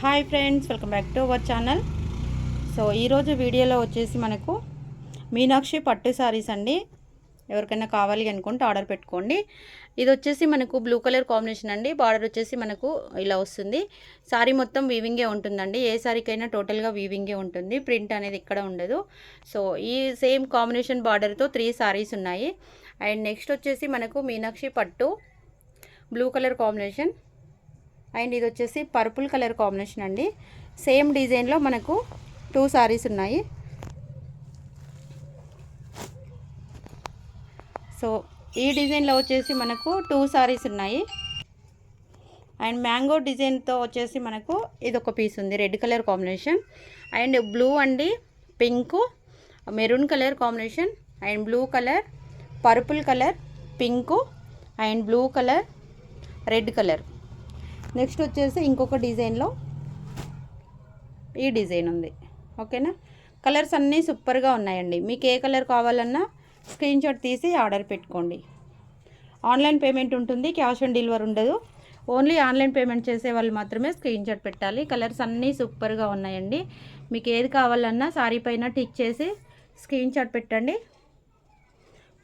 Hi friends welcome back to our channel. So ఈరోజు వీడియోలో వచ్చేసి మనకు మీనాక్షి పట్టు శారీస్ అండి. ఎవరికైనా కావాలి అనుకుంటే ఆర్డర్ పెట్టుకోండి. ఇది వచ్చేసి మనకు బ్లూ కలర్ కాంబినేషన్ అండి. బార్డర్ వచ్చేసి మనకు ఇలా వస్తుంది. శారీ మొత్తం వీవింగే ఉంటుందండి. ఏ శారీకైనా టోటల్గా వీవింగే ఉంటుంది. ప్రింట్ అనేది ఇక్కడ ఉండదు. సో ఈ సేమ్ కాంబినేషన్ బార్డర్తో త్రీ సారీస్ ఉన్నాయి. అండ్ నెక్స్ట్ వచ్చేసి మనకు మీనాక్షి పట్టు బ్లూ కలర్ కాంబినేషన్. అండ్ ఇది వచ్చేసి పర్పుల్ కలర్ కాంబినేషన్ అండి. సేమ్ డిజైన్లో మనకు టూ సారీస్ ఉన్నాయి. సో ఈ డిజైన్లో వచ్చేసి మనకు టూ సారీస్ ఉన్నాయి. అండ్ మ్యాంగో డిజైన్తో వచ్చేసి మనకు ఇది ఒక పీస్ ఉంది red colour combination. And blue అండి pink maroon colour combination. And blue colour purple colour pink. And blue colour red colour. Next వచ్చేసి ఇంకొక డిజైన్లో ఈ డిజైన్ ఉంది. ఓకేనా? కలర్స్ అన్నీ సూపర్గా ఉన్నాయండి. మీకు ఏ కలర్ కావాలన్నా స్క్రీన్ షాట్ తీసి ఆర్డర్ పెట్టుకోండి. ఆన్లైన్ పేమెంట్ ఉంటుంది క్యాష్ ఆన్ డెలివరీ ఉండదు. ఓన్లీ ఆన్లైన్ పేమెంట్ చేసే వాళ్ళు మాత్రమే స్క్రీన్ షాట్ పెట్టాలి. కలర్స్ అన్నీ సూపర్గా ఉన్నాయండి. మీకు ఏది కావాలన్నా సారీ పైన టిక్ చేసి స్క్రీన్ షాట్ పెట్టండి.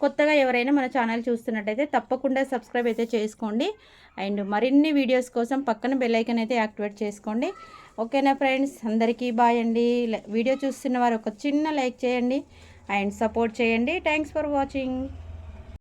కొత్తగా ఎవరైనా మన ఛానల్ చూస్తున్నట్టయితే తప్పకుండా సబ్స్క్రైబ్ అయితే చేసుకోండి. అండ్ మరిన్ని వీడియోస్ కోసం పక్కన బెల్లైకన్ అయితే యాక్టివేట్ చేసుకోండి. ఓకేనా ఫ్రెండ్స్? అందరికీ బాయ్ అండి. వీడియో చూస్తున్న వారు ఒక చిన్న లైక్ చేయండి. అండ్ సపోర్ట్ చేయండి. Thanks for watching